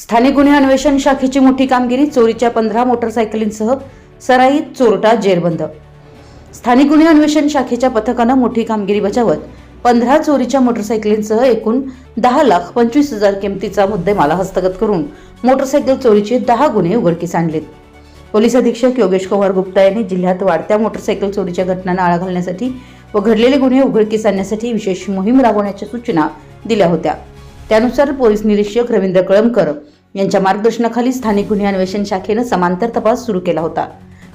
स्थानिक गुन्हे अन्वेषण शाखेची मोठी कामगिरी चोरीच्या पंधरा मोटरसायकलींसह सराईत चोरटा जेरबंद. स्थानिक गुन्हे अन्वेषण शाखेच्या पथकानं मोठी कामगिरी बजावत पंधरा चोरीच्या मोटरसायकलींसह एकूण दहा लाख पंचवीस हजार किमतीचा मुद्देमाला हस्तगत करून मोटरसायकल चोरीचे दहा गुन्हे उघडकीस आणलेत. पोलीस अधीक्षक योगेश कुमार गुप्ता यांनी जिल्ह्यात वाढत्या मोटरसायकल चोरीच्या घटनांना आळा घालण्यासाठी व घडलेले गुन्हे उघडकीस आणण्यासाठी विशेष मोहीम राबवण्याच्या सूचना दिल्या होत्या. त्यानुसार पोलीस निरीक्षक रवींद्र कळमकर यांच्या मार्गदर्शनाखाली स्थानिक गुन्हे अन्वेषण शाखेनं समांतर तपास सुरू केला होता.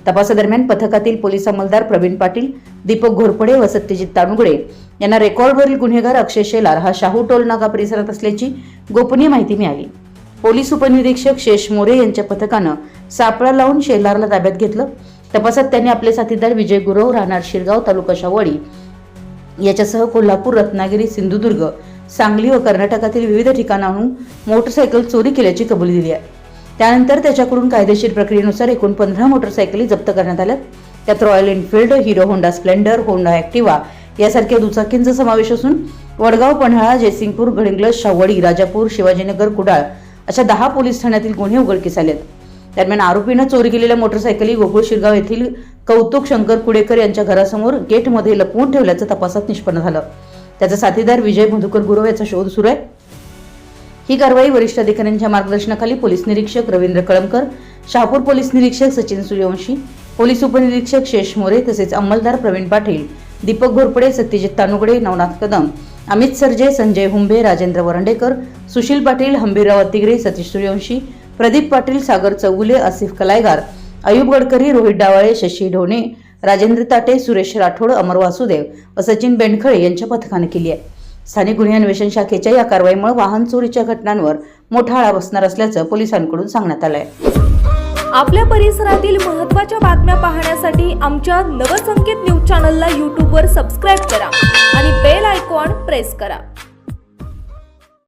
तपासादरम्यान पथकातील पोलीस अंमलदार प्रवीण पाटील दीपक घोरपडे व सत्यजित तानुगडे यांना रेकॉर्डवरील गुन्हेगार अक्षय शेलार हा शाहू टोल नाका परिसरात असल्याची गोपनीय माहिती मिळाली. पोलीस उपनिरीक्षक शेष मोरे यांच्या पथकानं सापळा लावून शेलारला ताब्यात घेतलं. तपासात त्यांनी आपले साथीदार विजय गुरव राहणार शिरगाव तालुका शावडी याच्यासह कोल्हापूर रत्नागिरी सिंधुदुर्ग सांगली व कर्नाटकातील विविध ठिकाणाहून मोटरसायकल चोरी केल्याची कबुली दिली आहे. त्यानंतर त्याच्याकडून कायदेशीर प्रक्रियेनुसार एकूण पंधरा मोटरसायकली जप्त करण्यात आल्या त्यात Royal Enfield Hero Honda Splendor Honda Activa यासारख्या दुचाकींचा समावेश असून वडगाव पन्हाळा जयसिंगपूर गडिंग्लज शावडी राजापूर शिवाजीनगर कुडाळ अशा दहा पोलीस ठाण्यातील गुन्हे उघडकीस आलेत. दरम्यान आरोपीनं चोरी केलेल्या मोटरसायकली गोकुळ शिरगाव येथील कौतुक शंकर कुडेकर यांच्या घरासमोर गेटमध्ये लपवून ठेवल्याचं तपासात निष्पन्न झालं. त्याचा साथीदार विजय मधुकर गुरव याचा शोध सुरू आहे. ही कारवाई वरिष्ठ अधिकाऱ्यांच्या मार्गदर्शनाखाली पोलीस निरीक्षक रवींद्र कळमकर शहापूर पोलीस निरीक्षक सचिन सूर्यवंशी पोलीस उपनिरीक्षक शेष मोरे तसेच अंमलदार प्रवीण पाटील दीपक घोरपडे सत्यजित तानुगडे नवनाथ कदम अमित सरजे संजय हुंबे राजेंद्र वरंडेकर सुशील पाटील हंबीरराव अतिग्रे सतीश सूर्यवंशी प्रदीप पाटील सागर चौगुले आसिफ कलायगार अयुब गडकरी रोहित डावाळे शशी ढोणे राजेंद्र ताटे सुरेश राठोड अमर वासुदेव व सचिन बेंडखळे यांच्या पथकाने केली आहे. स्थानिक गुन्हे अन्वेषण शाखेच्या या कारवाईमुळे वाहन चोरीच्या घटनांवर मोठा आळा बसणार असल्याचं पोलिसांकडून सांगण्यात आलंय. आपल्या परिसरातील महत्त्वाच्या बातम्या पाहण्यासाठी आमच्या नवसंकेत न्यूज चॅनलला यूट्यूबवर सबस्क्राईब करा आणि बेल आयकॉन प्रेस करा.